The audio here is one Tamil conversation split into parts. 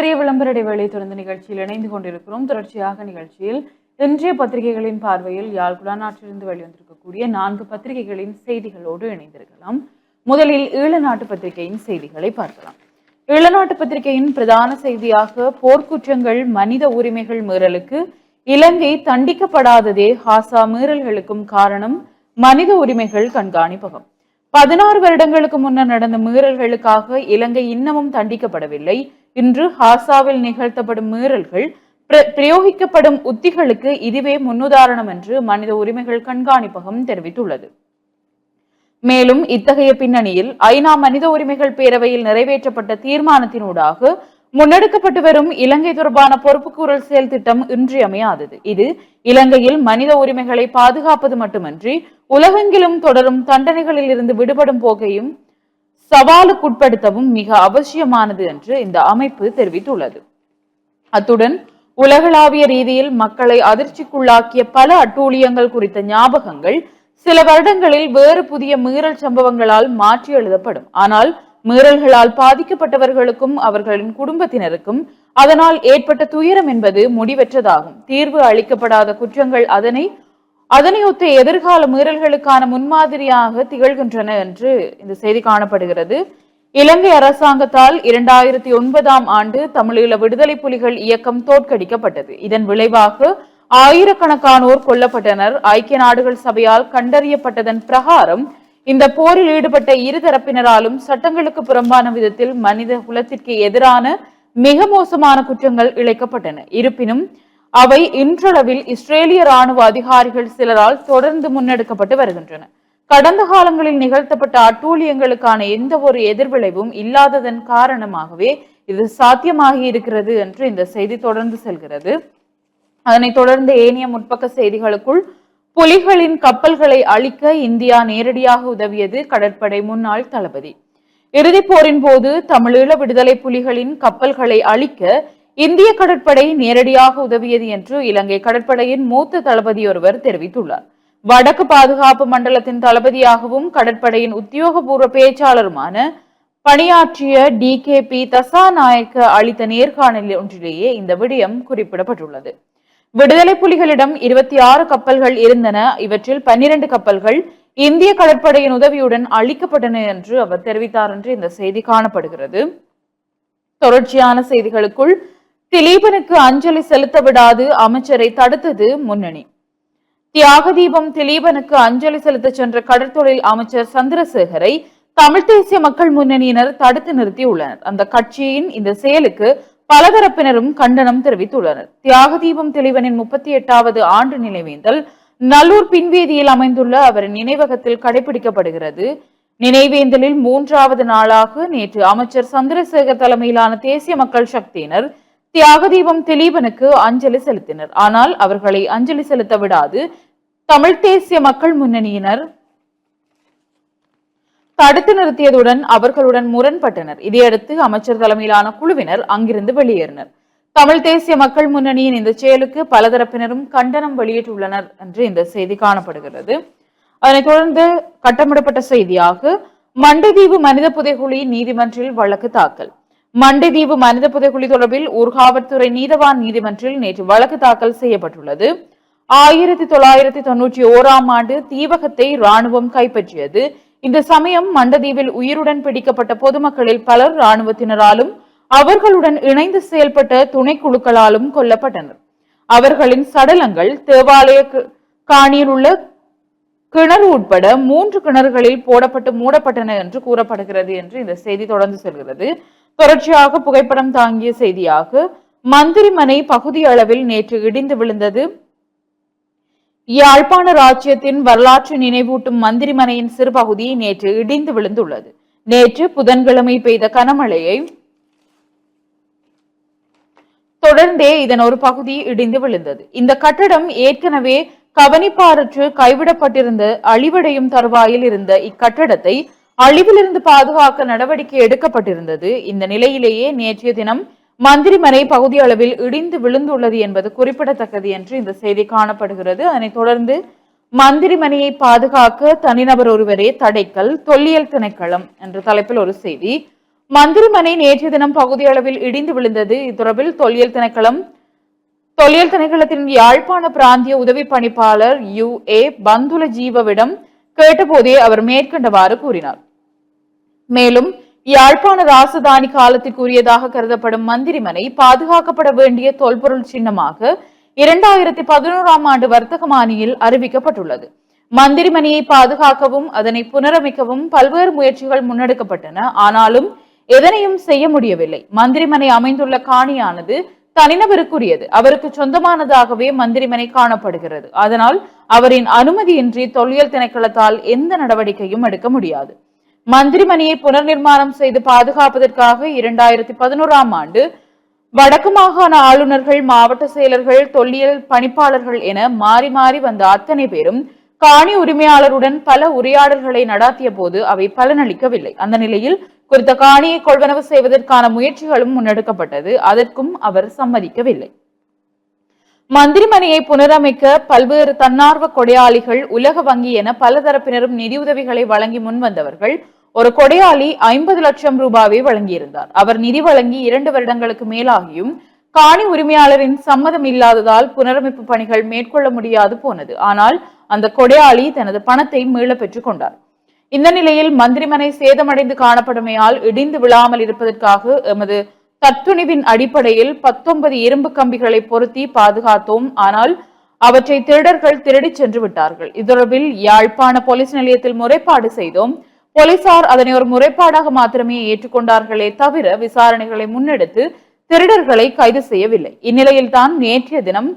சிறிய விளம்பர இடைவேளை தொடர்ந்து நிகழ்ச்சியில் இணைந்து கொண்டிருக்கிறோம். தொடர்ச்சியாக நிகழ்ச்சியில் இன்றைய பத்திரிகைகளின் பார்வையில் யாழ் குடாநாட்டிலிருந்து வெளிவந்திருக்கக்கூடிய நான்கு பத்திரிகைகளின் செய்திகளோடு இணைந்திருக்கலாம். முதலில் ஈழ நாட்டு பத்திரிகையின் செய்திகளை பார்க்கலாம். ஈழநாட்டு பத்திரிகையின் பிரதான செய்தியாக போர்க்குற்றங்கள் மனித உரிமைகள் மீறலுக்கு இலங்கை தண்டிக்கப்படாததே ஹாசா மீறல்களுக்கும் காரணம் மனித உரிமைகள் கண்காணிப்பகம். பதினாறு வருடங்களுக்கு முன்னர் நடந்த மீறல்களுக்காக இலங்கை இன்னமும் தண்டிக்கப்படவில்லை. இன்று ஹாசாவில் நிகழ்த்தப்படும் மீறல்கள் பிர- பிரயோகிக்கப்படும் உத்திகளுக்கு இதுவே முன்னுதாரணம் என்று மனித உரிமைகள் கண்காணிப்பகம் தெரிவித்துள்ளது. மேலும் இத்தகைய பின்னணியில் ஐநா மனித உரிமைகள் பேரவையில் நிறைவேற்றப்பட்ட தீர்மானத்தினூடாக முன்னெடுக்கப்பட்டு வரும் இலங்கை தொடர்பான பொறுப்புக்கூறல் செயல் திட்டம் இன்றியமையாதது. இது இலங்கையில் மனித உரிமைகளை பாதுகாப்பது மட்டுமன்றி உலகெங்கிலும் தொடரும் தண்டனைகளில் இருந்து விடுபடும் போகையும் சவாலுக்குட்படுத்தவும் மிக அவசியமானது என்று இந்த அமைப்பு தெரிவித்துள்ளது. அத்துடன் உலகளாவிய ரீதியில் மக்களை அதிர்ச்சிக்குள்ளாக்கிய பல அட்டூழியங்கள் குறித்த ஞாபகங்கள் சில வருடங்களில் வேறு புதிய மீறல் சம்பவங்களால் மாற்றி எழுதப்படும். ஆனால் மீறல்களால் பாதிக்கப்பட்டவர்களுக்கும் அவர்களின் குடும்பத்தினருக்கும் அதனால் ஏற்பட்ட துயரம் என்பது முடிவற்றதாகும். தீர்வு அளிக்கப்படாத குற்றங்கள் அதனை அதனையொத்த எதிர்கால மீறல்களுக்கான முன்மாதிரியாக திகழ்கின்றன என்று இந்த செய்தி காணப்படுகிறது. இலங்கை அரசாங்கத்தால் இரண்டாயிரத்தி ஒன்பதாம் ஆண்டு தமிழீழ விடுதலை புலிகள் இயக்கம் தோற்கடிக்கப்பட்டது. இதன் விளைவாக ஆயிரக்கணக்கானோர் கொல்லப்பட்டனர். ஐக்கிய நாடுகள் சபையால் கண்டறியப்பட்டதன் பிரகாரம் இந்த போரில் ஈடுபட்ட இருதரப்பினராலும் சட்டங்களுக்கு புறம்பான விதத்தில் மனித குலத்திற்கு எதிரான மிக மோசமான குற்றங்கள் இழைக்கப்பட்டன. இருப்பினும் அவை இன்றளவில் இஸ்ரேலிய ராணுவ அதிகாரிகள் சிலரால் தொடர்ந்து முன்னெடுக்கப்பட்டு வருகின்றன. கடந்த காலங்களில் நிகழ்த்தப்பட்ட அட்டூழியங்களுக்கான எந்த ஒரு எதிர்விளைவும் இல்லாததன் காரணமாகவே இது சாத்தியமாகி இருக்கிறது என்று இந்த செய்தி தொடர்ந்து செல்கிறது. அதனைத் தொடர்ந்து ஏனைய முற்பக்க செய்திகளுக்குள் புலிகளின் கப்பல்களை அழிக்க இந்தியா நேரடியாக உதவியது கடற்படை முன்னாள் தளபதி. இறுதிப் போரின் போது தமிழீழ விடுதலை புலிகளின் கப்பல்களை அழிக்க இந்திய கடற்படை நேரடியாக உதவியது என்று இலங்கை கடற்படையின் மூத்த தளபதி ஒருவர் தெரிவித்துள்ளார். வடக்கு பாதுகாப்பு மண்டலத்தின் தளபதியாகவும் கடற்படையின் உத்தியோகபூர்வ பேச்சாளருமான பணியாற்றிய டி கே பி தசாநாயக்க அளித்த நேர்காணல் ஒன்றிலேயே இந்த விடயம் குறிப்பிடப்பட்டுள்ளது. விடுதலை புலிகளிடம் இருபத்தி ஆறு கப்பல்கள் இருந்தன. இவற்றில் பன்னிரண்டு கப்பல்கள் இந்திய கடற்படையின் உதவியுடன் அழிக்கப்பட்டன என்று அவர் தெரிவித்தார் என்று இந்த செய்தி காணப்படுகிறது. தொடர்ச்சியான செய்திகளுக்குள் திலீபனுக்கு அஞ்சலி செலுத்த விடாது அமைச்சரை தடுத்தது முன்னணி. தியாக தீபம் திலீபனுக்கு அஞ்சலி செலுத்த சென்ற கடற்தொழில் அமைச்சர் சந்திரசேகரை தமிழ் தேசிய மக்கள் முன்னணியினர் தடுத்து நிறுத்தியுள்ளனர். அந்த கட்சியின் இந்த செயலுக்கு பலதரப்பினரும் கண்டனம் தெரிவித்துள்ளனர். தியாக தீபம் தெளிவனின் முப்பத்தி எட்டாவது ஆண்டு நினைவேந்தல் நல்லூர் பின்வேதியில் அமைந்துள்ள அவரின் நினைவகத்தில் கடைபிடிக்கப்படுகிறது. நினைவேந்தலில் மூன்றாவது நாளாக நேற்று அமைச்சர் சந்திரசேகர் தலைமையிலான தேசிய மக்கள் சக்தியினர் தியாகதீபம் திலீபனுக்கு அஞ்சலி செலுத்தினர். ஆனால் அவர்களை அஞ்சலி செலுத்த விடாது தமிழ் தேசிய மக்கள் முன்னணியினர் தடுத்து நிறுத்தியதுடன் அவர்களுடன் முரண்பட்டனர். இதையடுத்து அமைச்சர் தலைமையிலான குழுவினர் அங்கிருந்து வெளியேறினர். தமிழ் தேசிய மக்கள் முன்னணியின் இந்த செயலுக்கு பல தரப்பினரும் கண்டனம் வெளியிட்டுள்ளனர் என்று இந்த செய்தி காணப்படுகிறது. அதனைத் தொடர்ந்து கட்டமிடப்பட்ட செய்தியாக மண்டைதீவு மனித புதைகுழி நீதிமன்றில் வழக்கு தாக்கல். மண்டைதீவு மனித புதைகுழி தொடர்பில் ஊர்காவற்துறை நீதவான் நீதிமன்றில் நேற்று வழக்கு தாக்கல் செய்யப்பட்டுள்ளது. ஆயிரத்தி தொள்ளாயிரத்தி தொன்னூற்றி ஓராம் ஆண்டு தீவகத்தை ராணுவம் கைப்பற்றியது. இந்த சமயம் மண்டதீவில் உயிருடன் பிடிக்கப்பட்ட பொதுமக்களில் பலர் ராணுவத்தினராலும் அவர்களுடன் இணைந்து செயல்பட்ட துணைக்குழுக்களாலும் கொல்லப்பட்டனர். அவர்களின் சடலங்கள் தேவாலய காணியில் உள்ள கிணறு உட்பட மூன்று கிணறுகளில் போடப்பட்டு மூடப்பட்டன என்று கூறப்படுகிறது என்று இந்த செய்தி தொடர்ந்து செல்கிறது. தொடர்ச்சியாக புகைப்படம் தாங்கிய செய்தியாக மந்திரிமனை பகுதி அளவில் நேற்று இடிந்து விழுந்தது. யாழ்ப்பாண ராஜ்யத்தின் வரலாற்று நினைவூட்டும் மந்திரிமனையின் சிறு பகுதி நேற்று இடிந்து விழுந்துள்ளது. நேற்று புதன்கிழமை பெய்த கனமழையை தொடர்ந்தே இதன் ஒரு பகுதி இடிந்து விழுந்தது. இந்த கட்டடம் ஏற்கனவே கவனிப்பாரற்று கைவிடப்பட்டிருந்த அழிவடையும் தருவாயில் இருந்த இக்கட்டடத்தை அழிவிலிருந்து பாதுகாக்க நடவடிக்கை எடுக்கப்பட்டிருந்தது. இந்த நிலையிலேயே நேற்றைய தினம் மந்திரிமனை பகுதி அளவில் இடிந்து விழுந்துள்ளது என்பது குறிப்பிடத்தக்கது என்று இந்த செய்தி காணப்படுகிறது. அதனைத் தொடர்ந்து மந்திரிமனையை பாதுகாக்க தனிநபர் ஒருவரே தடைக்கல் தொல்லியல் திணைக்களம் என்ற தலைப்பில் ஒரு செய்தி. மந்திரிமனை நேற்றைய தினம் பகுதியளவில் இடிந்து விழுந்தது. இத்தொடர்பில் தொல்லியல் திணைக்களம் தொல்லியல் திணைக்களத்தின் யாழ்ப்பாண பிராந்திய உதவி பணிப்பாளர் யு. ஏ. பந்துல ஜீவவிடம் கேட்டபோதே அவர் மேற்கண்டவாறு கூறினார். மேலும் யாழ்ப்பாண ராசதானி காலத்திற்குரியதாக கருதப்படும் மந்திரிமனை பாதுகாக்கப்பட வேண்டிய தொல்பொருள் சின்னமாக இரண்டாயிரத்தி பதினோராம் ஆண்டு வர்த்தக மாணியில் அறிவிக்கப்பட்டுள்ளது. மந்திரிமனையை பாதுகாக்கவும் அதனை புனரமைக்கவும் பல்வேறு முயற்சிகள் முன்னெடுக்கப்பட்டன. ஆனாலும் எதனையும் செய்ய முடியவில்லை. மந்திரிமனை அமைந்துள்ள காணியானது தனிநபருக்குரியது. அவருக்கு சொந்தமானதாகவே மந்திரிமனை காணப்படுகிறது. அதனால் அவரின் அனுமதியின்றி தொல்லியல் திணைக்களத்தால் எந்த நடவடிக்கையும் எடுக்க முடியாது. மந்திரிமணியை புனர் நிர்மாணம் செய்து பாதுகாப்பதற்காக இரண்டாயிரத்தி பதினோராம் ஆண்டு வடக்கு மாகாண ஆளுநர்கள் மாவட்ட செயலர்கள் தொல்லியல் பணிப்பாளர்கள் என மாறி மாறி வந்த அத்தனை பேரும் காணி உரிமையாளருடன் பல உரையாடல்களை நடாத்திய போது அவை பலனளிக்கவில்லை. அந்த நிலையில் குறித்த காணியை கொள்வனவு செய்வதற்கான முயற்சிகளும் முன்னெடுக்கப்பட்டது. அதற்கும் அவர் சம்மதிக்கவில்லை. மந்திரிமனையை புனரமைக்க பல்வேறு தன்னார்வ கொடையாளிகள் உலக வங்கி என பல தரப்பினரும் நிதியுதவிகளை வழங்கி முன்வந்தவர்கள். ஒரு கொடையாளி ஐம்பது லட்சம் ரூபாவை வழங்கியிருந்தார். அவர் நிதி வழங்கி இரண்டு வருடங்களுக்கு மேலாகியும் காணி உரிமையாளரின் சம்மதம் இல்லாததால் புனரமைப்பு பணிகள் மேற்கொள்ள முடியாது போனது. ஆனால் அந்த கொடையாளி தனது பணத்தை மீள பெற்றுக் கொண்டார். இந்த நிலையில் மந்திரிமனை சேதமடைந்து காணப்படுமையால் இடிந்து விழாமல் இருப்பதற்காக எமது தத்துணிவின் அடிப்படையில் பத்தொன்பது இரும்பு கம்பிகளை பொருத்தி பாதுகாத்தோம். ஆனால் அவற்றை திருடர்கள் திருடிச் சென்று விட்டார்கள். இதொடர்பில் யாழ்ப்பாண போலீஸ் நிலையத்தில் முறைப்பாடு செய்தோம். போலீசார் அதனை ஒரு முறைப்பாடாக மாத்திரமே ஏற்றுக்கொண்டார்களே தவிர விசாரணைகளை முன்னெடுத்து திருடர்களை கைது செய்யவில்லை. இந்நிலையில் தான் நேற்றைய தினம்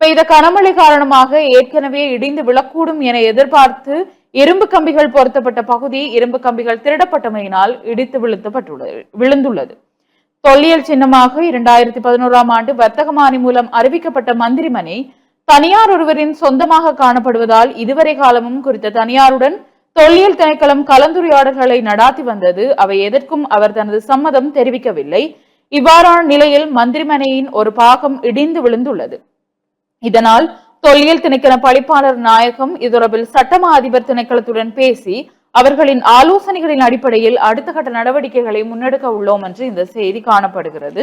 பெய்த கனமழை காரணமாக ஏற்கனவே இடிந்து விழக்கூடும் என எதிர்பார்த்து இரும்பு கம்பிகள் பொருத்தப்பட்ட பகுதி இரும்பு கம்பிகள் திருடப்பட்டமையினால் இடித்து விழுத்தப்பட்டுள்ளது விழுந்துள்ளது. தொல்லியல் சின்னமாக இரண்டாயிரத்தி பதினோராம் ஆண்டு வர்த்தகமானி மூலம் அறிவிக்கப்பட்ட மந்திரிமனை தனியார் ஒருவரின் சொந்தமாக காணப்படுவதால் இதுவரை காலமும் குறித்த தனியாருடன் தொல்லியல் திணைக்களம் கலந்துரையாடல்களை நடாத்தி வந்தது. அவை எதற்கும் அவர் தனது சம்மதம் தெரிவிக்கவில்லை. இவ்வாறான நிலையில் மந்திரிமனையின் ஒரு பாகம் இடிந்து விழுந்துள்ளது. இதனால் தொல்லியல் திணைக்கள பழிப்பாளர் நாயகம் இது தொடர்பில் சட்டமா அதிபர் திணைக்களத்துடன் பேசி அவர்களின் ஆலோசனைகளின் அடிப்படையில் அடுத்த கட்ட நடவடிக்கைகளை முன்னெடுக்க உள்ளோம் என்று இந்த செய்தி காணப்படுகிறது.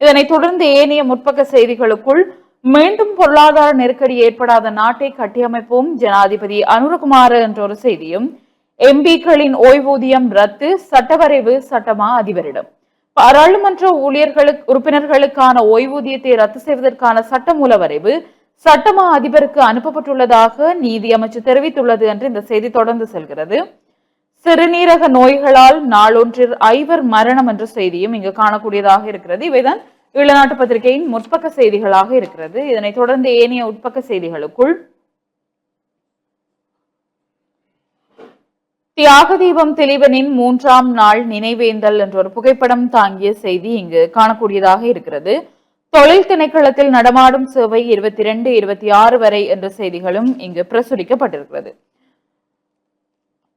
இதனைத் தொடர்ந்து ஏனைய முற்பக்க செய்திகளுக்குள் மீண்டும் பொருளாதார நெருக்கடி ஏற்படாத நாட்டை கட்டியமைப்போம் ஜனாதிபதி அனுரகுமார் என்ற ஒரு செய்தியும் எம்பிக்களின் ஓய்வூதியம் ரத்து சட்டவரைவு சட்டமா அதிபரிடம். பாராளுமன்ற ஊழியர்களுக்கு உறுப்பினர்களுக்கான ஓய்வூதியத்தை ரத்து செய்வதற்கான சட்டமூல வரைவு சட்டமா அதிபருக்கு அனுப்பப்பட்டுள்ளதாக நீதி அமைச்சு தெரிவித்துள்ளது என்று இந்த செய்தி தொடர்ந்து செல்கிறது. சிறுநீரக நோய்களால் நாளொன்றில் ஐவர் மரணம் என்ற செய்தியும் இங்கு காணக்கூடியதாக இருக்கிறது. இவைதான் ஈழநாட்டு பத்திரிகையின் முற்பக்க செய்திகளாக இருக்கிறது. இதனைத் தொடர்ந்து ஏனைய உட்பக்க செய்திகளுக்குள். தியாக தீபம் திலீபனின் மூன்றாம் நாள் நினைவேந்தல் என்ற ஒரு புகைப்படம் தாங்கிய செய்தி இங்கு காணக்கூடியதாக இருக்கிறது. தொழில் திணைக்களத்தில் நடமாடும் சேவை இருபத்தி இரண்டு இருபத்தி ஆறு வரை என்ற செய்திகளும் இங்கு பிரசுரிக்கப்பட்டிருக்கிறது.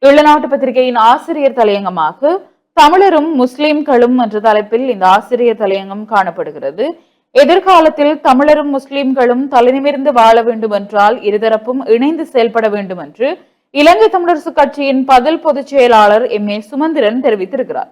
ஈழநாட்டு பத்திரிகையின் ஆசிரியர் தலையங்கமாக தமிழரும் முஸ்லிம்களும் என்ற தலைப்பில் இந்த ஆசிரியர் தலையங்கம் காணப்படுகிறது. எதிர்காலத்தில் தமிழரும் முஸ்லிம்களும் தலைநிமிர்ந்து வாழ வேண்டும் என்றால் இருதரப்பும் இணைந்து செயல்பட வேண்டும் என்று இலங்கை தமிழரசு கட்சியின் பதில் பொதுச் செயலாளர் எம். ஏ. சுமந்திரன் தெரிவித்திருக்கிறார்.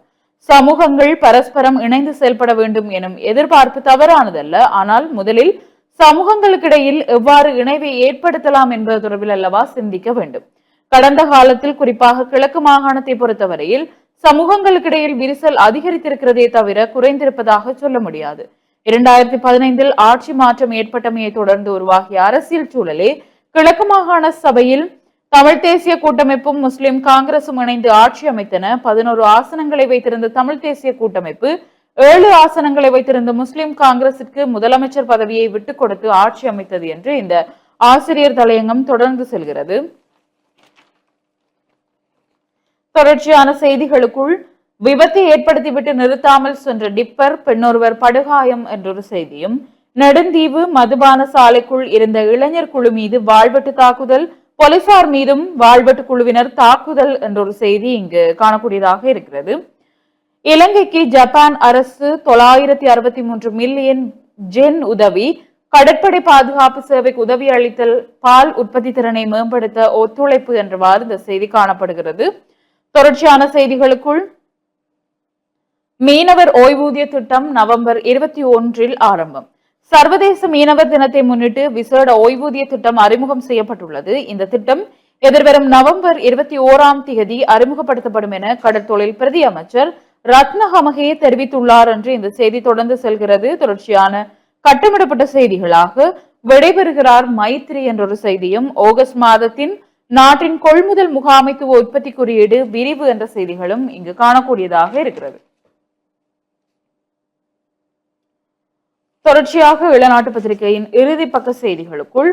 சமூகங்கள் பரஸ்பரம் இணைந்து செயல்பட வேண்டும் எனும் எதிர்பார்ப்பு தவறானதல்ல. ஆனால் முதலில் சமூகங்களுக்கிடையில் எவ்வாறு இணைவை ஏற்படுத்தலாம் என்பது தொடர்பில் அல்லவா சிந்திக்க வேண்டும். கடந்த காலத்தில் குறிப்பாக கிழக்கு மாகாணத்தை பொறுத்தவரையில் சமூகங்களுக்கிடையில் விரிசல் அதிகரித்திருக்கிறதே தவிர குறைந்திருப்பதாக சொல்ல முடியாது. இரண்டாயிரத்தி பதினைந்தில் ஆட்சி மாற்றம் ஏற்பட்டமையை தொடர்ந்து உருவாகிய அரசியல் சூழலே கிழக்கு மாகாண சபையில் தமிழ் தேசிய கூட்டமைப்பும் முஸ்லிம் காங்கிரசும் இணைந்து ஆட்சி அமைத்தன. பதினோரு ஆசனங்களை வைத்திருந்த தமிழ் தேசிய கூட்டமைப்பு ஏழு ஆசனங்களை வைத்திருந்த முஸ்லிம் காங்கிரசிற்கு முதலமைச்சர் பதவியை விட்டுக் கொடுத்து ஆட்சி அமைத்தது என்று இந்த ஆசிரியர் தலையங்கம் தொடர்ந்து செல்கிறது. தொடர்ச்சியான செய்திகளுக்குள் விபத்தை ஏற்படுத்திவிட்டு நிறுத்தாமல் சென்ற டிப்பர் பெண்ணொருவர் படுகாயம் என்றொரு செய்தியும் நெடுந்தீவு மதுபான சாலைக்குள் இருந்த இளைஞர் குழு மீது வாழ்வெட்டு தாக்குதல் போலீசார் மீதும் வாழ்வெட்டு குழுவினர் தாக்குதல் என்றொரு செய்தி இங்கு காணக்கூடியதாக இருக்கிறது. இலங்கைக்கு ஜப்பான் அரசு தொள்ளாயிரத்தி அறுபத்தி மூன்று மில்லியன் ஜென் உதவி கடற்படை பாதுகாப்பு சேவைக்கு உதவி அளித்தல் பால் உற்பத்தி திறனை மேம்படுத்த ஒத்துழைப்பு என்றவாறு இந்த செய்தி காணப்படுகிறது. தொடர்ச்சியான செய்திகளுக்குள். மீனவர் ஓய்வூதிய திட்டம் நவம்பர் இருபத்தி ஒன்றில் ஆரம்பம். சர்வதேச மீனவர் தினத்தை முன்னிட்டு விசேட ஓய்வூதிய திட்டம் அறிமுகம் செய்யப்பட்டுள்ளது. இந்த திட்டம் எதிர்வரும் நவம்பர் இருபத்தி ஓராம் தேதி அறிமுகப்படுத்தப்படும் என கடற்தொழில் பிரதி அமைச்சர் ரத்னஹமகே தெரிவித்துள்ளார் என்று இந்த செய்தி தொடர்ந்து செல்கிறது. தொடர்ச்சியான கட்டமிடப்பட்ட செய்திகளாக விடைபெறுகிறார் மைத்ரி என்ற ஒரு செய்தியும். ஆகஸ்ட் மாதத்தின் நாட்டின் கொள்முதல் முகாமைத்துவ உற்பத்தி குறியீடு விரிவு என்ற செய்திகளும் இங்கு காணக்கூடியதாக இருக்கிறது. தொடர்ச்சியாக இளநாட்டு பத்திரிகையின் இறுதி பக்க செய்திகளுக்குள்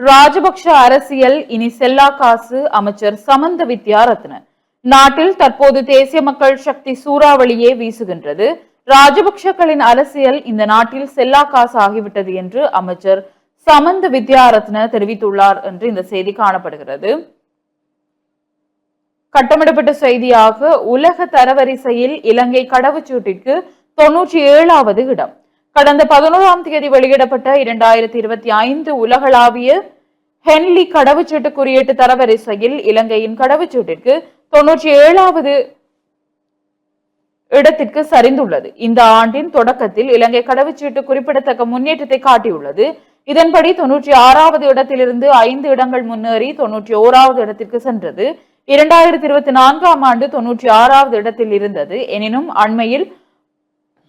ராஜபக்ஷ அரசியல் இனி செல்லா காசு அமைச்சர் சமந்த வித்யாரத்ன நாட்டில் தற்போது தேசிய மக்கள் சக்தி சூறாவளியே வீசுகின்றது. ராஜபக்ஷக்களின் அரசியல் இந்த நாட்டில் செல்லா காசு ஆகிவிட்டது என்று அமைச்சர் சமந்த வித்யாரத்ன தெரிவித்துள்ளார் என்று இந்த செய்தி காணப்படுகிறது. கட்டமிடப்பட்ட செய்தியாக உலக தரவரிசையில் இலங்கை கடவுச்சீட்டிற்கு தொன்னூற்றி ஏழாவது இடம். கடந்த பதினோராம் தேதி வெளியிடப்பட்ட இரண்டாயிரத்தி இருபத்தி ஐந்து உலகளாவிய ஹென்லி கடவுச்சீட்டு குறியீட்டு தரவரிசையில் இலங்கையின் கடவுச்சீட்டிற்கு தொன்னூற்றி ஏழாவது இடத்திற்கு சரிந்துள்ளது. இந்த ஆண்டின் தொடக்கத்தில் இலங்கை கடவுச்சீட்டு குறிப்பிடத்தக்க முன்னேற்றத்தை காட்டியுள்ளது. இதன்படி தொன்னூற்றி ஆறாவது இடத்திலிருந்து ஐந்து இடங்கள் முன்னேறி தொன்னூற்றி ஓராவது இடத்திற்கு சென்றது. இரண்டாயிரத்தி இருபத்தி நான்காம் ஆண்டு தொன்னூற்றி ஆறாவது இடத்தில் இருந்தது. எனினும் அண்மையில்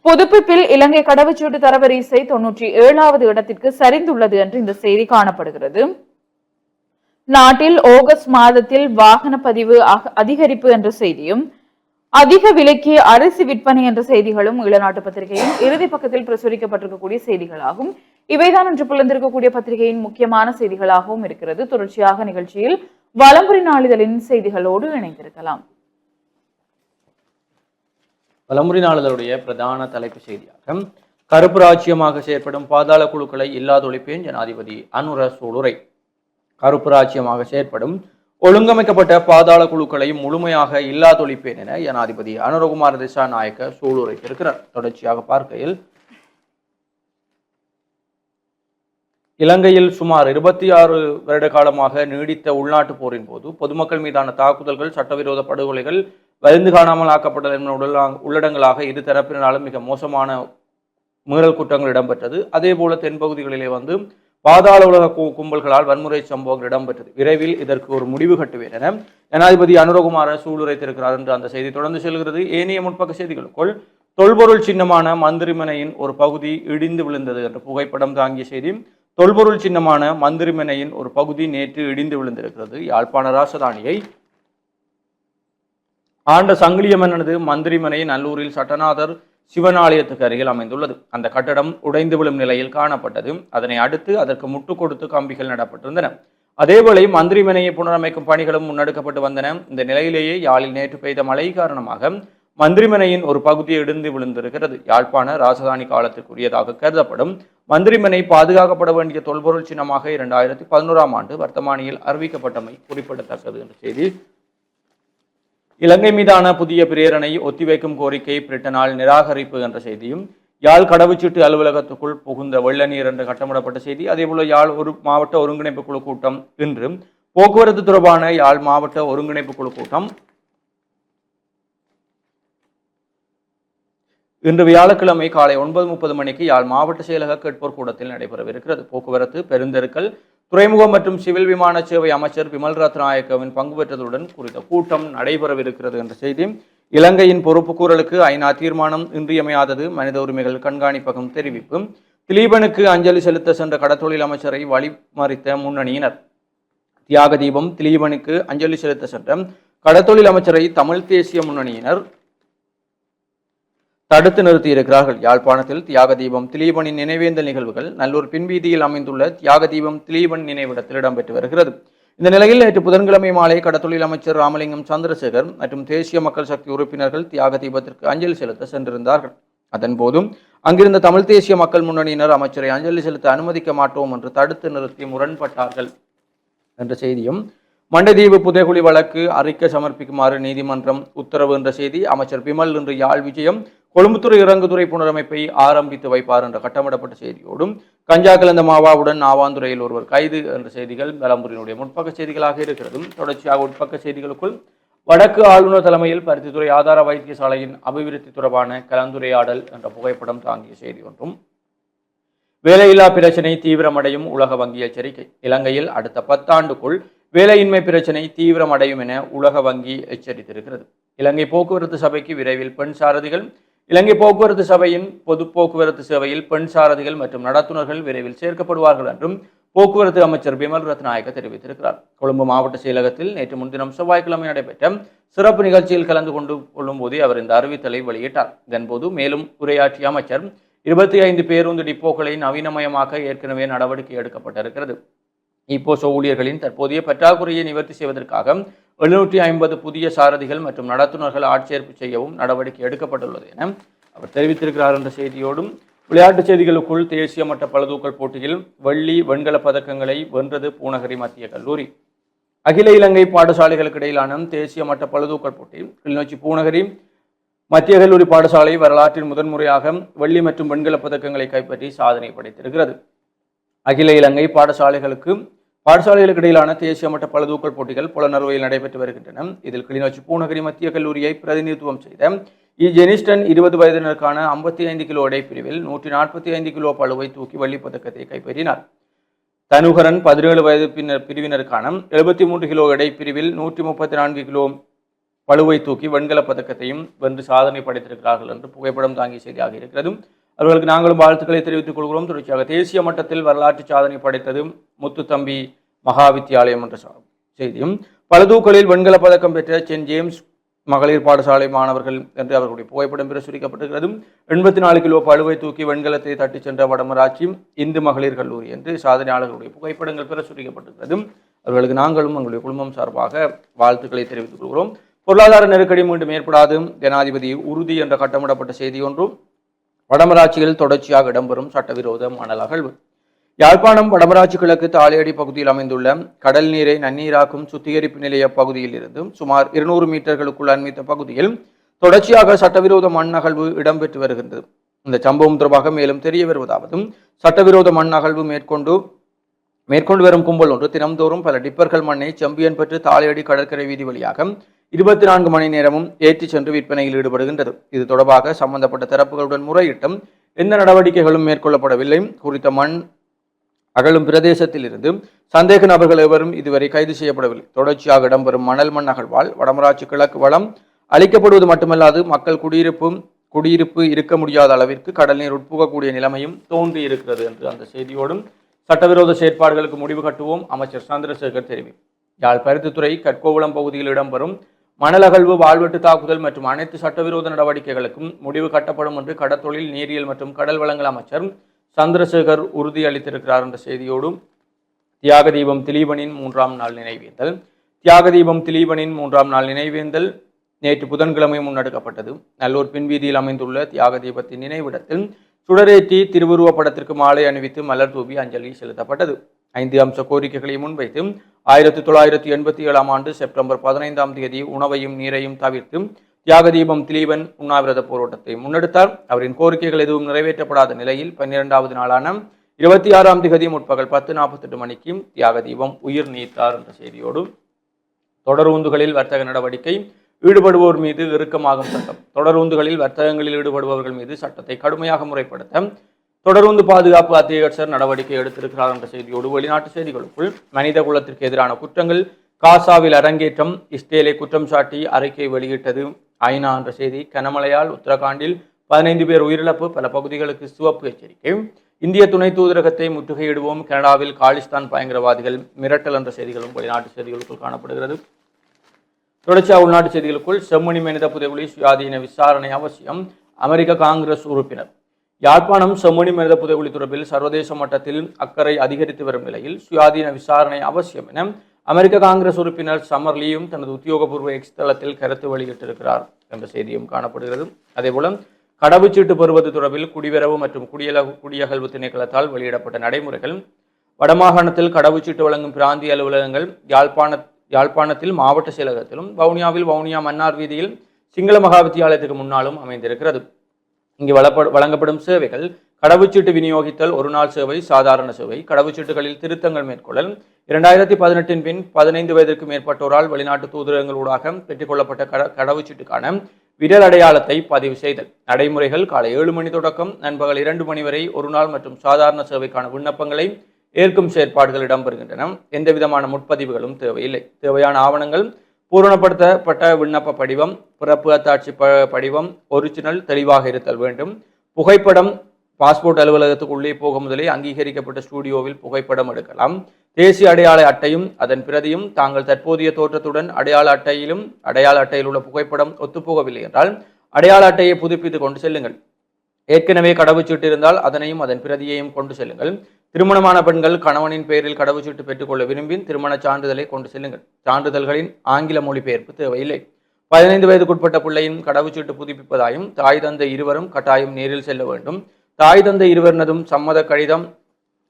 புதுப்பிப்பில் இலங்கை கடவுச்சீட்டு தரவரிசை தொன்னூற்றி ஏழாவது இடத்திற்கு சரிந்துள்ளது என்று இந்த செய்தி காணப்படுகிறது. நாட்டில் ஆகஸ்ட் மாதத்தில் வாகன பதிவு அதிகரிப்பு என்ற செய்தியும் அதிக விலைக்கு அரிசி விற்பனை என்ற செய்திகளும் ஈழநாட்டு பத்திரிகையின் இறுதி பக்கத்தில் பிரசுரிக்கப்பட்டிருக்கக்கூடிய செய்திகளாகும். இவைதான் இன்று புலந்திருக்கக்கூடிய பத்திரிகையின் முக்கியமான செய்திகளாகவும் இருக்கிறது. தொடர்ச்சியாக நிகழ்ச்சியில் வலம்புரி நாளிதழின் செய்திகளோடு இணைந்திருக்கலாம். வலமுறை நாளிதழுடைய பிரதான தலைப்பு செய்தியாக கருப்பு ராஜ்யமாக செயற்படும் பாதாள குழுக்களை இல்லாதொழிப்பேன் ஜனாதிபதி அனுர சூளுரை கருப்பு ராஜ்யமாக செயற்படும் ஒழுங்கமைக்கப்பட்ட பாதாள குழுக்களை முழுமையாக இல்லாதொழிப்பேன் என ஜனாதிபதி அனுரகுமார் திசாநாயக்க சூளுரைத்திருக்கிறார். தொடர்ச்சியாக பார்க்கையில் இலங்கையில் சுமார் இருபத்தி ஆறு வருட காலமாக நீடித்த உள்நாட்டு போரின் போது பொதுமக்கள் மீதான தாக்குதல்கள் சட்டவிரோத படுகொலைகள் வலிந்து காணாமல் ஆக்கப்பட்டது என்பன உள்ளடங்களாக இரு தரப்பினராலும் மிக மோசமான மீறல் குற்றங்கள் இடம்பெற்றது. அதே போல தென்பகுதிகளிலே வந்து பாதாள உலக கும்பல்களால் வன்முறை சம்பவங்கள் இடம்பெற்றது. விரைவில் இதற்கு ஒரு முடிவு கட்டுவேன் என ஜனாதிபதி அனுரகுமார சூளுரைத்திருக்கிறார் என்று அந்த செய்தி தொடர்ந்து செல்கிறது. ஏனைய முற்பக்க செய்திகளுக்குள் தொல்பொருள் சின்னமான மந்திரிமனையின் ஒரு பகுதி இடிந்து விழுந்தது என்ற புகைப்படம் தாங்கிய செய்தி. தொல்பொருள் சின்னமான மந்திரிமனையின் ஒரு பகுதி நேற்று இடிந்து விழுந்திருக்கிறது. யாழ்ப்பாண ராசதானியை ஆண்ட சங்கிலியமனது மந்திரிமனை நல்லூரில் சட்டநாதர் சிவன் ஆலயத்துக்கு அருகில் அமைந்துள்ளது. அந்த கட்டடம் உடைந்து விழும் நிலையில் காணப்பட்டது. அதனை அடுத்து அதற்கு முட்டு கொடுத்து கம்பிகள் நடப்பட்டிருந்தன. அதேவேளை மந்திரிமனையை புனரமைக்கும் பணிகளும் முன்னெடுக்கப்பட்டு வந்தன. இந்த நிலையிலேயே யாழில் நேற்று பெய்த மழை காரணமாக மந்திரிமனையின் ஒரு பகுதி இடிந்து விழுந்திருக்கிறது. யாழ்ப்பாண ராஜதானி காலத்திற்குரியதாக கருதப்படும் மந்திரிமனை பாதுகாக்கப்பட வேண்டிய தொல்பொருள் சின்னமாக இரண்டாயிரத்தி பதினோராம் ஆண்டு வர்த்தமானியில் அறிவிக்கப்பட்டமை குறிப்பிடத்தக்கது என்ற செய்தி இலங்கை மீதான புதிய பிரேரணை ஒத்திவைக்கும் கோரிக்கை பிரிட்டனால் நிராகரிப்பு என்ற செய்தியும் யாழ் கடவுச்சீட்டு அலுவலகத்துக்குள் புகுந்த வெள்ள நீர் என்று கட்டமிடப்பட்ட செய்தி அதேபோல யாழ் ஒரு மாவட்ட ஒருங்கிணைப்பு குழு கூட்டம் இன்று போக்குவரத்து தொடர்பான யாழ் மாவட்ட ஒருங்கிணைப்பு குழு கூட்டம். இன்று வியாழக்கிழமை காலை ஒன்பது முப்பது மணிக்கு யாழ் மாவட்ட செயலக கேட்போர் கூடத்தில் நடைபெறவிருக்கிறது. போக்குவரத்து பெருந்தெருக்கல் துறைமுகம் மற்றும் சிவில் விமான சேவை அமைச்சர் பிமல் ரத்நாயக்கவின் பங்கு பெற்றதுடன் குறித்த கூட்டம் நடைபெறவிருக்கிறது என்ற செய்தி. இலங்கையின் பொறுப்புக்கூறலுக்கு ஐநா தீர்மானம் இன்றியமையாதது மனித உரிமைகள் கண்காணிப்பகம் தெரிவிப்பு. திலீபனுக்கு அஞ்சலி செலுத்த சென்ற கடத்தொழில் அமைச்சரை வழிமறித்த முன்னணியினர். தியாக தீபம் திலீபனுக்கு அஞ்சலி செலுத்த சென்ற கடத்தொழில் அமைச்சரை தமிழ் தேசிய முன்னணியினர். தடுத்து நிறுத்தி இருக்கிறார்கள். யாழ்ப்பாணத்தில் தியாக தீபம் திலீபனின் நினைவேந்தல் நிகழ்வுகள் நல்லூர் பின்வீதியில் அமைந்துள்ள தியாக தீபம் திலீபன் நினைவிடத்தில் இடம்பெற்று வருகிறது. இந்த நிலையில் நேற்று புதன்கிழமை மாலை கடத்தொழில் அமைச்சர் ராமலிங்கம் சந்திரசேகர் மற்றும் தேசிய மக்கள் சக்தி உறுப்பினர்கள் தியாக தீபத்திற்கு அஞ்சலி செலுத்த சென்றிருந்தார்கள். அதன் போதும் அங்கிருந்த தமிழ் தேசிய மக்கள் முன்னணியினர் அமைச்சரை அஞ்சலி செலுத்த அனுமதிக்க மாட்டோம் என்று தடுத்து நிறுத்தி முரண்பட்டார்கள். என்ற செய்தியும் மண்டதீவு புதைகுழி வழக்கு அறிக்கை சமர்ப்பிக்குமாறு நீதிமன்றம் உத்தரவு என்ற செய்தி அமைச்சர் பிமல் இன்று யாழ் விஜயம் கொழும்புத்துறை இறங்குதுறை புனரமைப்பை ஆரம்பித்து வைப்பார் என்ற கட்டமிடப்பட்ட செய்தியோடும் கஞ்சா கலந்த மாவாவுடன் நாவாந்துறையில் ஒருவர் கைது என்ற செய்திகள் நலம்புரியினுடைய முற்பக்க செய்திகளாக இருக்கிறதும் தொடர்ச்சியாக உட்பக்க செய்திகளுக்குள் வடக்கு ஆளுநர் தலைமையில் பருத்தித்துறை ஆதார வைத்தியசாலையின் அபிவிருத்தி தொடர்பான கலந்துரையாடல் என்ற புகைப்படம் தாங்கிய செய்தி ஒன்றும். வேலையில்லா பிரச்சினை தீவிரமடையும் உலக வங்கி எச்சரிக்கை. இலங்கையில் அடுத்த பத்தாண்டுக்குள் வேலையின்மை பிரச்சினை தீவிரமடையும் என உலக வங்கி எச்சரித்திருக்கிறது. இலங்கை போக்குவரத்து சபைக்கு விரைவில் பெண் சாரதிகள் இலங்கை போக்குவரத்து சபையின் பொது போக்குவரத்து சேவையில் பெண் சாரதிகள் மற்றும் நடத்துனர்கள் விரைவில் சேர்க்கப்படுவார்கள் என்றும் போக்குவரத்து அமைச்சர் பிமல் ரத்நாயக்க தெரிவித்திருக்கிறார். கொழும்பு மாவட்ட செயலகத்தில் நேற்று முன்தினம் செவ்வாய்க்கிழமை நடைபெற்ற சிறப்பு நிகழ்ச்சியில் கலந்து கொண்டு கொள்ளும்போதே அவர் இந்த அறிவித்தலை வெளியிட்டார். இதன்போது மேலும் உரையாற்றிய அமைச்சர் இருபத்தி ஐந்து பேருந்து டிப்போக்களை நவீனமயமாக்க ஏற்கனவே நடவடிக்கை எடுக்கப்பட்டிருக்கிறது. இப்போசோ ஊழியர்களின் தற்போதைய பற்றாக்குறையை நிவர்த்தி செய்வதற்காக எழுநூற்றி ஐம்பது புதிய சாரதிகள் மற்றும் நடத்துனர்கள் ஆட்சேர்ப்பு செய்யவும் நடவடிக்கை எடுக்கப்பட்டுள்ளது என அவர் தெரிவித்திருக்கிறார் என்ற செய்தியோடும் விளையாட்டுச் செய்திகளுக்குள் தேசிய மட்ட பழுதூக்கல் போட்டியில் வெள்ளி வெண்கலப் பதக்கங்களை வென்றது பூநகரி மத்திய கல்லூரி. அகில இலங்கை பாடசாலைகளுக்கு இடையிலான தேசிய மட்ட பழுதூக்கல் போட்டி கிளிநொச்சி பூநகரி மத்திய கல்லூரி பாடசாலை வரலாற்றில் முதன்முறையாக வெள்ளி மற்றும் வெண்கலப் பதக்கங்களை கைப்பற்றி சாதனை படைத்திருக்கிறது. அகில இலங்கை பாடசாலைகளுக்கு பாடசாலைகளுக்கு இடையிலான தேசிய மட்ட பழுதூக்கல் போட்டிகள் புலனறுவையில் நடைபெற்று வருகின்றன. இதில் கிளிநொச்சி பூநகரி மத்திய கல்லூரியை பிரதிநிதித்துவம் செய்த இ ஜெனிஸ்டன் இருபது வயதினருக்கான ஐம்பத்தி ஐந்து கிலோ எடை பிரிவில் நூற்றி நாற்பத்தி ஐந்து கிலோ பழுவை தூக்கி வெள்ளிப் பதக்கத்தை கைப்பற்றினார். தனுகரன் பதினேழு வயது பின்னர் பிரிவினருக்கான எழுபத்தி மூன்று கிலோ இடைப்பிரிவில் நூற்றி முப்பத்தி நான்கு கிலோ பழுவை தூக்கி வெண்கலப் பதக்கத்தையும் வென்று சாதனை படைத்திருக்கிறார்கள் என்று புகைப்படம் தாங்கிய செய்தியாக இருக்கிறது அவர்களுக்கு நாங்களும் வாழ்த்துக்களை தெரிவித்துக் கொள்கிறோம். தொடர்ச்சியாக தேசிய மட்டத்தில் வரலாற்று சாதனை படைத்தது முத்துத்தம்பி மகா வித்தியாலயம் என்ற சா- செய்தியும் பழுதூக்களில் வெண்கலப் பதக்கம் பெற்ற சென்ட் ஜேம்ஸ் மகளிர் பாடசாலை மாணவர்கள் என்று அவர்களுடைய புகைப்படம் பிரசுரிக்கப்பட்டிருக்கிறது எண்பத்தி நாலு கிலோ பழுவை தூக்கி வெண்கலத்தை தட்டிச் சென்ற வடமராட்சி இந்து மகளிர் கல்லூரி என்று சாதனையாளர்களுடைய புகைப்படங்கள் பிரசுரிக்கப்பட்டிருக்கிறது அவர்களுக்கு நாங்களும் எங்களுடைய குடும்பம் சார்பாக வாழ்த்துக்களை தெரிவித்துக் கொள்கிறோம். பொருளாதார நெருக்கடி மீண்டும் ஏற்படாது ஜனாதிபதி உறுதி என்ற கட்டமிடப்பட்ட செய்தி ஒன்றும் வடமராட்சியில் தொடர்ச்சியாக இடம்பெறும் சட்டவிரோத மணல் அகழ்வு. யாழ்ப்பாணம் வடமராட்சி கிழக்கு தாளியடி பகுதியில் அமைந்துள்ள கடல் நீரை நன்னீராக்கும் சுத்திகரிப்பு நிலைய பகுதியில் இருந்து சுமார் இருநூறு மீட்டர்களுக்குள் அண்மித்த பகுதியில் தொடர்ச்சியாக சட்டவிரோத மண் அகழ்வு இடம்பெற்று வருகின்றது. இந்த சம்பவம் தொடர்பாக மேலும் தெரிய வருவதாவதும் சட்டவிரோத மண் அகழ்வு மேற்கொண்டு மேற்கொண்டு வரும் கும்பல் ஒன்று தினம்தோறும் பல டிப்பர்கள் மண்ணை செம்பியன் பெற்று தாலையடி கடற்கரை வீதி வழியாக இருபத்தி நான்கு மணி நேரமும் ஏற்றிச் சென்று விற்பனையில் ஈடுபடுகின்றது. இது தொடர்பாக சம்பந்தப்பட்ட தரப்புகளுடன் முறையிட்டும் எந்த நடவடிக்கைகளும் மேற்கொள்ளப்படவில்லை. குறித்த மண் அகழும் பிரதேசத்தில் இருந்து சந்தேக நபர்கள் எவரும் இதுவரை கைது செய்யப்படவில்லை. தொடர்ச்சியாக இடம்பெறும் மணல் மண் அகழ்வால் வடமராட்சி கிழக்கு வளம் அளிக்கப்படுவது மட்டுமல்லாது மக்கள் குடியிருப்பும் குடியிருப்பு இருக்க முடியாத அளவிற்கு கடல் நீர் உட்புகக்கூடிய நிலைமையும் தோன்றி இருக்கிறது என்று அந்த செய்தியோடும் சட்டவிரோத செயற்பாடுகளுக்கு முடிவு கட்டுவோம் அமைச்சர் சந்திரசேகர் தெரிவித்தார். யாழ் பருத்தித்துறை கற்கோவளம் பகுதியில் இடம்பெறும் மணலகழ்வு வாழ்வெட்டு தாக்குதல் மற்றும் அனைத்து சட்டவிரோத நடவடிக்கைகளுக்கும் முடிவு கட்டப்படும் என்று கடற்தொழில் நீரியல் மற்றும் கடல் வளங்கள் அமைச்சர் சந்திரசேகர் உறுதியளித்திருக்கிறார் என்ற செய்தியோடும் தியாக தீபம் திலீபனின் மூன்றாம் நாள் நினைவேந்தல். தியாக தீபம் திலீபனின் மூன்றாம் நாள் நினைவேந்தல் நேற்று புதன்கிழமை முன்னெடுக்கப்பட்டது. நல்லூர் பின்வீதியில் அமைந்துள்ள தியாக தீபத்தின் நினைவிடத்தில் சுடரேற்றி திருவுருவப்படத்திற்கு மாலை அணிவித்து மலர் தூவி அஞ்சலி செலுத்தப்பட்டது. ஐந்து அம்ச கோரிக்கைகளை முன்வைத்து ஆயிரத்தி தொள்ளாயிரத்தி எண்பத்தி ஏழாம் ஆண்டு செப்டம்பர் பதினைந்தாம் தேதி உணவையும் நீரையும் தவிர்த்து தியாக தீபம் திலீபன் உண்ணாவிரத போராட்டத்தை முன்னெடுத்தார். அவரின் கோரிக்கைகள் எதுவும் நிறைவேற்றப்படாத நிலையில் பன்னிரெண்டாவது நாளான இருபத்தி ஆறாம் திகதி முற்பகல் பத்து நாற்பத்தெட்டு மணிக்கு தியாக தீபம் உயிர் நீத்தார் என்ற செய்தியோடு தொடரூந்துகளில் வர்த்தக நடவடிக்கை ஈடுபடுவோர் மீது இறுக்கமாகும் சட்டம். தொடரூந்துகளில் வர்த்தகங்களில் ஈடுபடுபவர்கள் மீது சட்டத்தை கடுமையாக முறைப்படுத்த தொடர்ந்து பாதுகாப்பு அத்தியட்சர் நடவடிக்கை எடுத்திருக்கிறார் என்ற செய்தியோடு வெளிநாட்டு செய்திகளுக்குள் மனித குலத்திற்கு எதிரான குற்றங்கள் காசாவில் அரங்கேற்றம் இஸ்ரேலை குற்றம் சாட்டி அறிக்கை வெளியிட்டது. ஐநா என்ற செய்தி கனமழையால் உத்தரகாண்டில் பதினைந்து பேர் உயிரிழப்பு பல பகுதிகளுக்கு சிவப்பு எச்சரிக்கை. இந்திய துணை தூதரகத்தை முற்றுகையிடுவோம் கனடாவில் காலிஸ்தான் பயங்கரவாதிகள் மிரட்டல் என்ற செய்திகளும் வெளிநாட்டு செய்திகளுக்குள் காணப்படுகிறது. தொடர்ச்சியாக உள்நாட்டு செய்திகளுக்குள் செம்மணி மனித புதைகுழி சுயாதீன விசாரணை அவசியம். அமெரிக்க காங்கிரஸ் உறுப்பினர் யாழ்ப்பாணம் செம்மொழி மனித புதைகுழி தொடர்பில் சர்வதேச மட்டத்தில் அக்கறை அதிகரித்து வரும் நிலையில் சுயாதீன விசாரணை அவசியம் என அமெரிக்க காங்கிரஸ் உறுப்பினர் சமர்லியும் தனது உத்தியோகபூர்வ எக்ஸ் தளத்தில் கருத்து வெளியிட்டிருக்கிறார் என்ற செய்தியும் காணப்படுகிறது. அதேபோல கடவுச்சீட்டு பெறுவது தொடர்பில் குடிவரவு மற்றும் குடியல குடியகல்வு திணைக்களத்தால் வெளியிடப்பட்ட நடைமுறைகள் வடமாகாணத்தில் கடவுச்சீட்டு வழங்கும் பிராந்திய அலுவலகங்கள் யாழ்ப்பாண யாழ்ப்பாணத்தில் மாவட்ட செயலகத்திலும் வவுனியாவில் வவுனியா மன்னார் வீதியில் சிங்கள மகா வித்தியாலயத்துக்கு முன்னாலும் அமைந்திருக்கிறது. இங்கு வழப்ப வழங்கப்படும் சேவைகள் கடவுச்சீட்டு விநியோகித்தல் ஒரு நாள் சேவை சாதாரண சேவை கடவுச்சீட்டுகளில் திருத்தங்கள் மேற்கொள்ளல். இரண்டாயிரத்தி பதினெட்டின் பின் பதினைந்து வயதிற்கு மேற்பட்டோரால் வெளிநாட்டு தூதரகங்களூடாக பெற்றுக்கொள்ளப்பட்ட கட கடவுச்சீட்டுக்கான விரல் அடையாளத்தை பதிவு செய்தல். நடைமுறைகள் காலை ஏழு மணி தொடக்கம் நண்பகல் இரண்டு மணி வரை ஒரு நாள் மற்றும் சாதாரண சேவைக்கான விண்ணப்பங்களை ஏற்கும் செயற்பாடுகள் இடம்பெறுகின்றன. எந்த விதமான முற்பதிவுகளும் தேவையில்லை. தேவையான ஆவணங்கள் பூரணப்படுத்தப்பட்ட விண்ணப்ப படிவம் பிறப்பு அத்தாட்சி ப படிவம் ஒரிஜினல் தெளிவாக இருத்தல் வேண்டும். புகைப்படம் பாஸ்போர்ட் அலுவலகத்துக்கு உள்ளே போக முதலே அங்கீகரிக்கப்பட்ட ஸ்டூடியோவில் புகைப்படம் எடுக்கலாம். தேசிய அடையாள அட்டையும் அதன் பிரதியும் தாங்கள் தற்போதைய தோற்றத்துடன் அடையாள அட்டையிலும் அடையாள அட்டையில் உள்ள புகைப்படம் ஒத்துப்போகவில்லை என்றால் அடையாள அட்டையை புதுப்பித்து கொண்டு செல்லுங்கள். ஏற்கனவே கடவுச்சீட்டு இருந்தால் அதனையும் அதன் பிரதியையும் கொண்டு செல்லுங்கள். திருமணமான பெண்கள் கணவனின் பெயரில் கடவுச்சீட்டு பெற்றுக்கொள்ள விரும்பின் திருமண சான்றிதழை கொண்டு செல்லுங்கள். சான்றிதழ்களின் ஆங்கில மொழிபெயர்ப்பு தேவையில்லை. பதினைந்து வயதுக்குட்பட்ட பிள்ளையின் கடவுச்சீட்டு புதுப்பிப்பதாயும் தாய் தந்தை இருவரும் கட்டாயம் நேரில் செல்ல வேண்டும். தாய் தந்தை இருவரினதும் சம்மத கடிதம்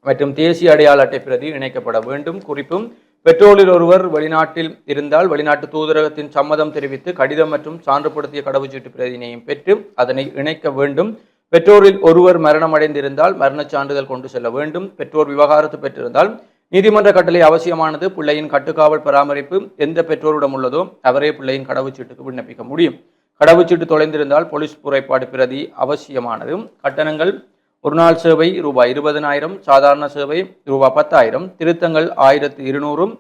மற்றும் தேசிய அடையாள அட்டை பிரதி இணைக்கப்பட வேண்டும். குறிப்பும் பெற்றோரில் ஒருவர் வெளிநாட்டில் இருந்தால் வெளிநாட்டு தூதரகத்தின் சம்மதம் தெரிவித்து கடிதம் மற்றும் சான்றுபடுத்திய கடவுச்சீட்டு பிரதியினையும் பெற்று அதனை இணைக்க வேண்டும். பெற்றோரில் ஒருவர் மரணமடைந்திருந்தால் மரணச் சான்றிதழ் கொண்டு செல்ல வேண்டும். பெற்றோர் விவகாரத்து பெற்றிருந்தால் நீதிமன்ற கட்டளை அவசியமானது. பிள்ளையின் கட்டுக்காவல் பராமரிப்பு எந்த பெற்றோரிடம் உள்ளதோ அவரே பிள்ளையின் கடவுச்சீட்டுக்கு விண்ணப்பிக்க முடியும். கடவுச்சீட்டு தொலைந்திருந்தால் போலீஸ் புரைப்பாடு பிரதி அவசியமானது. கட்டணங்கள் ஒரு நாள் சேவை ரூபாய் இருபதனாயிரம் சாதாரண சேவை ரூபாய் பத்தாயிரம் திருத்தங்கள் ஆயிரத்து இருநூறும்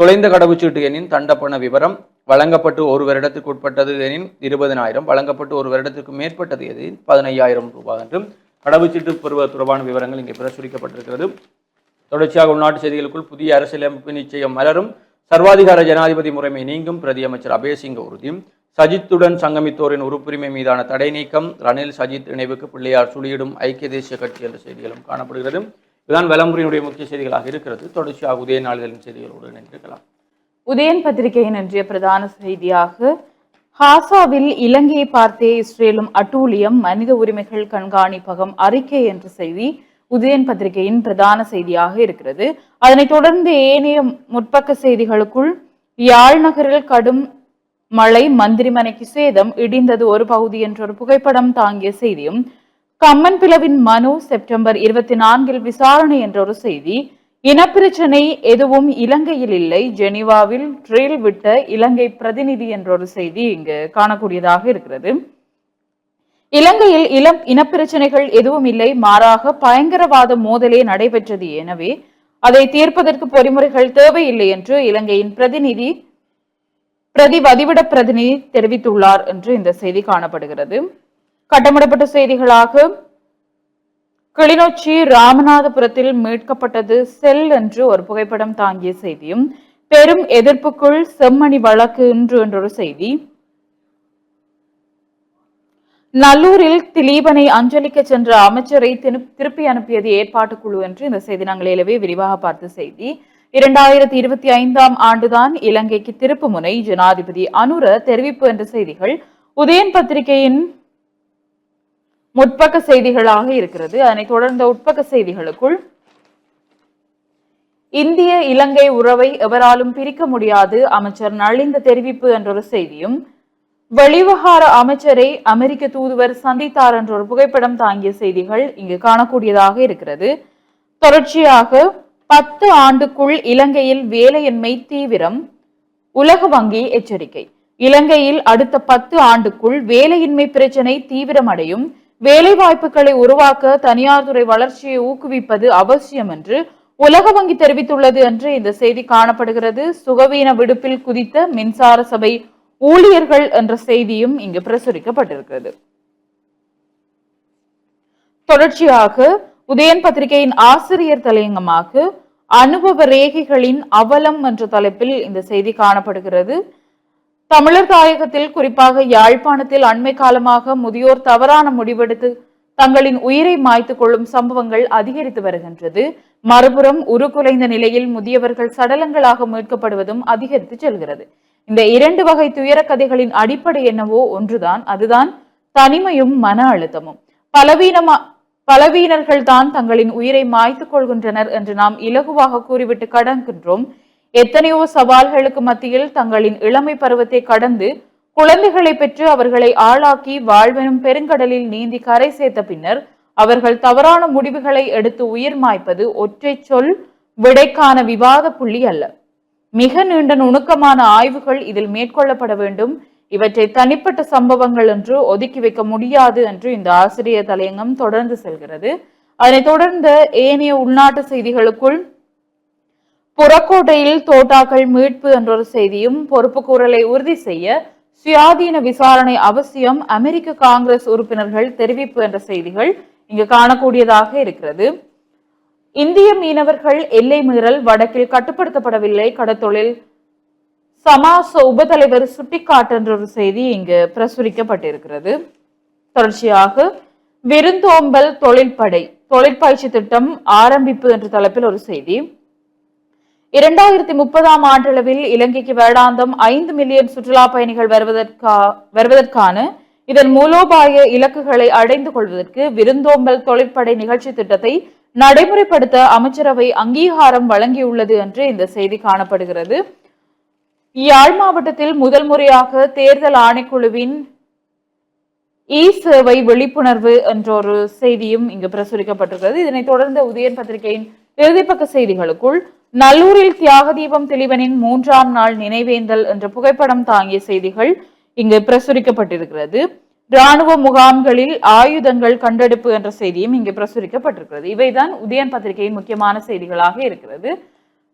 தொலைந்த கடவுச்சீட்டு எனின் தண்டப்பண விவரம் வழங்கப்பட்டு ஒரு வருடத்துக்கு உட்பட்டது எனின் இருபதனாயிரம் வழங்கப்பட்டு ஒரு வருடத்திற்கு மேற்பட்டது எது பதினையாயிரம் ரூபாய் என்றும் கடவுச்சீட்டு பெறுவது தொடர்பான விவரங்கள் இங்கே பிரசுரிக்கப்பட்டிருக்கிறது. தொடர்ச்சியாக உள்நாட்டு செய்திகளுக்குள் புதிய அரசியலமைப்பு நிச்சயம் மலரும். சர்வாதிகார ஜனாதிபதி முறைமை நீங்கும். பிரதியமைச்சர் அபேசிங்க உறுதி சஜித்துடன் சங்கமித்தோரின் உறுப்புரிமை மீதான தடை நீக்கம். ரணில் சஜித் இணைவுக்கு பிள்ளையார் சுழியிடும் ஐக்கிய தேசிய கட்சி என்ற செய்திகளும் காணப்படுகிறது. இதுதான் வலம்புரியினுடைய முக்கிய செய்திகளாக இருக்கிறது. தொடர்ச்சியாக உதய நாளிதழின் செய்திகளோடு இணைந்திருக்கலாம். உதயன் பத்திரிகையின் இன்றைய பிரதான செய்தியாக ஹாசாவில் இலங்கையை பார்த்தே இஸ்ரேலும் அட்டூழியம் மனித உரிமைகள் கண்காணிப்பகம் அறிக்கை என்ற செய்தி உதயன் பத்திரிகையின் பிரதான செய்தியாக இருக்கிறது. அதனைத் தொடர்ந்து ஏனைய முற்பக்க செய்திகளுக்குள் யாழ் நகரில் கடும் மழை மந்திரிமனைக்கு சேதம் இடிந்தது ஒரு பகுதி என்ற ஒரு புகைப்படம் தாங்கிய செய்தியும் கம்மன் பிளவின் மனு செப்டம்பர் இருபத்தி நான்கில் விசாரணை என்ற ஒரு செய்தி இனப்பிரச்சனை எதுவும் இலங்கையில் இல்லை. ஜெனீவாவில் ட்ரெயில் விட்ட இலங்கை பிரதிநிதி என்ற ஒரு செய்தி இங்கு காணக்கூடியதாக இருக்கிறது. இலங்கையில் இளம் இனப்பிரச்சனைகள் எதுவும் இல்லை. மாறாக பயங்கரவாத மோதலே நடைபெற்றது எனவே அதை தீர்ப்பதற்கு பொறிமுறைகள் தேவையில்லை என்று இலங்கையின் பிரதிநிதி பிரதி வதிவிட பிரதிநிதி தெரிவித்துள்ளார் என்று இந்த செய்தி காணப்படுகிறது. கட்டமிடப்பட்ட செய்திகளாக கிளிநொச்சி ராமநாதபுரத்தில் மீட்கப்பட்டது செல் என்று ஒரு புகைப்படம் தாங்கிய செய்தியும் பெரும் எதிர்ப்புக்குள் செம்மணி வழக்கு இன்று என்றொரு செய்தி. நல்லூரில் திலீபனை அஞ்சலிக்க சென்ற அமைச்சரை திரு- திருப்பி அனுப்பியது ஏற்பாட்டு குழு என்று இந்த செய்தி நாங்கள் ஏலவே விரிவாக பார்த்த செய்தி. இரண்டாயிரத்தி இருபத்தி ஐந்தாம் ஆண்டுதான் இலங்கைக்கு திருப்பு முனை ஜனாதிபதி அனுர தெரிவிப்பு என்ற செய்திகள். உதயன் பத்திரிகையின் முற்பக்க செய்திகளாக இருக்கிறது. அதனைத் தொடர்ந்த உட்பக்க செய்திகளுக்குள் இந்திய இலங்கை உறவை எவராலும் பிரிக்க முடியாது அமைச்சர் நலிந்த தெரிவிப்பு என்றொரு செய்தியும் வெளிவகார அமைச்சரை அமெரிக்க தூதுவர் சந்தித்தார் என்ற ஒரு புகைப்படம் தாங்கிய செய்திகள் இங்கு காணக்கூடியதாக இருக்கிறது. தொடர்ச்சியாக பத்து ஆண்டுக்குள் இலங்கையில் வேலையின்மை தீவிரம் உலக வங்கி எச்சரிக்கை. இலங்கையில் அடுத்த பத்து ஆண்டுக்குள் வேலையின்மை பிரச்சினை தீவிரமடையும். வேலை வாய்ப்புகளை உருவாக்க தனியார் துறை வளர்ச்சியை ஊக்குவிப்பது அவசியம் என்று உலக வங்கி தெரிவித்துள்ளது என்று இந்த செய்தி காணப்படுகிறது. சுகவீன விடுப்பில் குதித்த மின்சார சபை ஊழியர்கள் என்ற செய்தியும் இங்கு பிரசுரிக்கப்பட்டிருக்கிறது. தொடர்ச்சியாக உதயன் பத்திரிகையின் ஆசிரியர் தலையங்கமாக அனுபவ ரேகைகளின் அவலம் என்ற தலைப்பில் இந்த செய்தி காணப்படுகிறது. தமிழர் தாயகத்தில் குறிப்பாக யாழ்ப்பாணத்தில் அண்மை காலமாக முதியோர் தவறான முடிவெடுத்து தங்களின் உயிரை மாய்த்துக் கொள்ளும் சம்பவங்கள் அதிகரித்து வருகின்றது. மறுபுறம் உருக்குலைந்த நிலையில் முதியவர்கள் சடலங்களாக மீட்கப்படுவதும் அதிகரித்து செல்கிறது. இந்த இரண்டு வகை துயர கதைகளின் அடிப்படை என்னவோ ஒன்றுதான். அதுதான் தனிமையும் மன அழுத்தமும். பலவீனமா பலவீனர்கள் தான் தங்களின் உயிரை மாய்த்துக் கொள்கின்றனர் என்று நாம் இலகுவாக கூறிவிட்டு கடன்கின்றோம். எத்தனையோ சவால்களுக்கு மத்தியில் தங்களின் இளமை பருவத்தை கடந்து குழந்தைகளை பெற்று அவர்களை ஆளாக்கி வாழ்வெனும் பெருங்கடலில் நீந்தி கரை சேர்த்த பின்னர் அவர்கள் தவறான முடிவுகளை எடுத்து உயிர் மாய்ப்பது ஒற்றை சொல் விடைக்கான விவாத புள்ளி அல்ல. மிக நீண்ட நுணுக்கமான ஆய்வுகள் இதில் மேற்கொள்ளப்பட வேண்டும். இவற்றை தனிப்பட்ட சம்பவங்கள் என்று ஒதுக்கி வைக்க முடியாது என்று இந்த ஆசிரியர் தலையங்கம் தொடர்ந்து செல்கிறது. அதனைத் தொடர்ந்த ஏனைய உள்நாட்டு செய்திகளுக்குள் புறக்கோட்டையில் தோட்டாக்கள் மீட்பு என்றொரு செய்தியும் பொறுப்புக்கூறலை உறுதி செய்ய சுயாதீன விசாரணை அவசியம் அமெரிக்க காங்கிரஸ் உறுப்பினர்கள் தெரிவிப்பு என்ற செய்திகள் இங்கு காணக்கூடியதாக இருக்கிறது. இந்திய மீனவர்கள் எல்லை மீறல் வடக்கில் கட்டுப்படுத்தப்படவில்லை. கடத்தொழில் சமாச உபதலைவர் சுட்டிக்காட்டு என்ற ஒரு செய்தி இங்கு பிரசுரிக்கப்பட்டிருக்கிறது. தொடர்ச்சியாக விருந்தோம்பல் தொழிற்படை தொழிற்பயிற்சி திட்டம் ஆரம்பிப்பு என்ற தலைப்பில் ஒரு செய்தி. இரண்டாயிரத்தி முப்பதாம் ஆண்டளவில் இலங்கைக்கு வேடாந்தம் ஐந்து மில்லியன் சுற்றுலா பயணிகள் வருவதற்கா வருவதற்கான இதன் மூலோபாய இலக்குகளை அடைந்து கொள்வதற்கு விருந்தோம்பல் தொழிற்படை நிகழ்ச்சி திட்டத்தை நடைமுறைப்படுத்த அமைச்சரவை அங்கீகாரம் வழங்கியுள்ளது என்று இந்த செய்தி காணப்படுகிறது. யாழ் மாவட்டத்தில் முதல் முறையாக தேர்தல் ஆணைக்குழுவின் இ சேவை விழிப்புணர்வு என்ற ஒரு செய்தியும் இங்கு பிரசுரிக்கப்பட்டிருக்கிறது. இதனைத் தொடர்ந்து உதயன் பத்திரிகையின் இறுதிப்பக்க செய்திகளுக்குள் நல்லூரில் தியாக தீபம் தெளிவனின் மூன்றாம் நாள் நினைவேந்தல் என்ற புகைப்படம் தாங்கிய செய்திகள் இங்கு பிரசுரிக்கப்பட்டிருக்கிறது. ராணுவ முகாம்களில் ஆயுதங்கள் கண்டெடுப்பு என்ற செய்தியும் இங்கு பிரசுரிக்கப்பட்டிருக்கிறது. இவைதான் உதயன் பத்திரிகையின் முக்கியமான செய்திகளாக இருக்கிறது.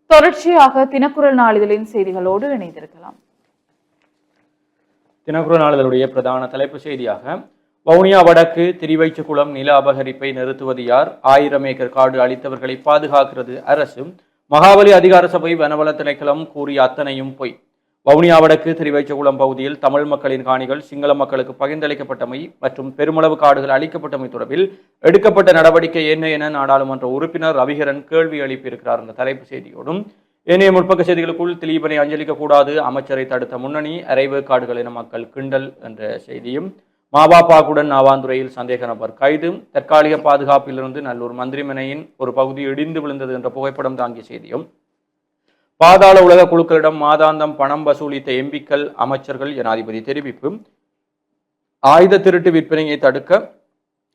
தொடர்ச்சியாக தினக்குரல் நாளிதழின் செய்திகளோடு இணைந்திருக்கலாம். தினக்குரல் நாளிதழுடைய பிரதான தலைப்பு செய்தியாக வவுனியா வடக்கு திரிவைச்சுக்குளம் நில அபகரிப்பை நிறுத்துவது யார்? ஆயிரம் ஏக்கர் காடு அளித்தவர்களை பாதுகாக்கிறது அரசு. மகாபலி அதிகார சபை வனவள திணைக்களம் கூறிய அத்தனையும் பொய். வவுனியா வடக்கு திருவேச்சகுளம் பகுதியில் தமிழ் மக்களின் காணிகள் சிங்கள மக்களுக்கு பகிர்ந்தளிக்கப்பட்டமை மற்றும் பெருமளவு காடுகள் அளிக்கப்பட்டமை தொடர்பில் எடுக்கப்பட்ட நடவடிக்கை என்ன என நாடாளுமன்ற உறுப்பினர் ரவிகரன் கேள்வி எழுப்பியிருக்கிறார் என்ற தலைப்பு செய்தியோடும் ஏனைய முற்பக்க செய்திகளுக்குள் திலீபனை அஞ்சலிக்க கூடாது அமைச்சரை தடுத்த முன்னணி அரைவு காடுகள் என மக்கள் கிண்டல் என்ற செய்தியும் மாபாப்பாக்குடன் நாவாந்துறையில் சந்தேக நபர். கைது தற்காலிக பாதுகாப்பிலிருந்து நல்லூர் மந்திரிமனையின் ஒரு பகுதி இடிந்து விழுந்தது என்ற புகைப்படம் தாங்கிய செய்தியும் பாதாள உலக குழுக்களிடம் மாதாந்தம் பணம் வசூலித்த எம்பிக்கள் அமைச்சர்கள் ஜனாதிபதி தெரிவிப்பு. ஆயுத திருட்டு விற்பனையை தடுக்க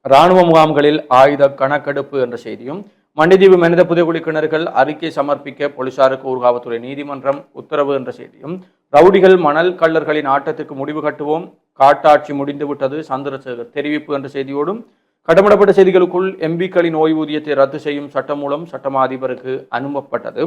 இராணுவ முகாம்களில் ஆயுத கணக்கெடுப்பு என்ற செய்தியும் மண்டிதீவு மனித புதைக்குழி கிணறுகள் அறிக்கை சமர்ப்பிக்க போலீசாருக்கு ஊர்காவத்துறை நீதிமன்றம் உத்தரவு என்ற செய்தியும் ரவுடிகள் மணல் கள்ளர்களின் ஆட்டத்துக்கு முடிவு கட்டுவோம் காட்டாட்சி முடிந்துவிட்டது. சந்திரசேகர் தெரிவிப்பு என்ற செய்தியோடும் கடமிடப்பட்ட செய்திகளுக்குள் எம்பிக்களின் ஓய்வூதியத்தை ரத்து செய்யும் சட்டம் மூலம் சட்டமா அதிபருக்கு அனுப்பப்பட்டது.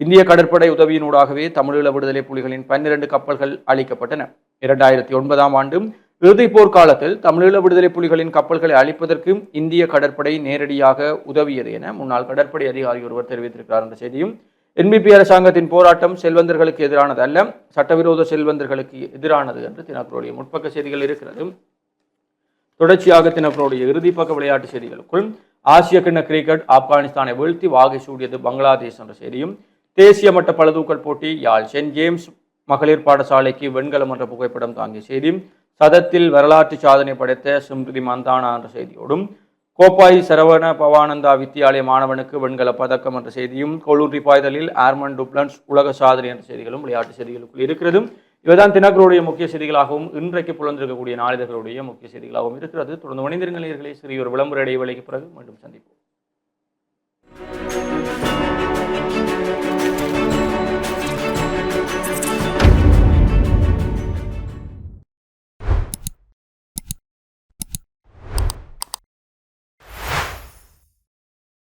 இந்திய கடற்படை உதவியினூடாகவே தமிழீழ விடுதலை புலிகளின் பன்னிரண்டு கப்பல்கள் அளிக்கப்பட்டன. இரண்டாயிரத்தி ஒன்பதாம் ஆண்டு இறுதிப் போர்க்காலத்தில் தமிழீழ விடுதலை புலிகளின் கப்பல்களை அழிப்பதற்கு இந்திய கடற்படை நேரடியாக உதவியது என முன்னாள் கடற்படை அதிகாரி ஒருவர் தெரிவித்திருக்கிறார். என்ற செய்தியும் என்பிபி அரசாங்கத்தின் போராட்டம் செல்வந்தர்களுக்கு எதிரானது அல்ல சட்டவிரோத செல்வந்தர்களுக்கு எதிரானது என்று தினக்குரோடைய முற்பக்க செய்திகள் இருக்கிறது. தொடர்ச்சியாக தினக்குரோடைய இறுதிப்பக்க விளையாட்டு செய்திகளுக்குள் ஆசிய கிண்ண கிரிக்கெட் ஆப்கானிஸ்தானை வீழ்த்தி வாகை சூடியது பங்களாதேஷ் என்ற செய்தியும் தேசிய மட்ட பழுதூக்கல் போட்டி யாழ் சென்ட் ஜேம்ஸ் மகளிர் பாடசாலைக்கு வெண்கலம் என்ற புகைப்படம் தாங்கிய செய்தியும் சதத்தில் வரலாற்று சாதனை படைத்த சிம்ருதி மந்தானா என்ற செய்தியோடும் கோப்பாய் சரவண பவானந்தா வித்தியாலய மாணவனுக்கு வெண்கல பதக்கம் என்ற செய்தியும் கொள்ளூரி பாய்தலில் ஆர்மன் டுப்ளன்ஸ் உலக சாதனை என்ற செய்திகளும் விளையாட்டு செய்திகளுக்குள் இருக்கிறது இவைதான் தினகருடைய முக்கிய செய்திகளாகவும் இன்றைக்கு புலந்திருக்கக்கூடிய நாளிதழ்களுடைய முக்கிய செய்திகளாகவும் இருக்கிறது. தொடர்ந்து மனிதர்களே சிறிய ஒரு விளம்பர இடைவேளைக்கு பிறகு மீண்டும் சந்திப்போம்.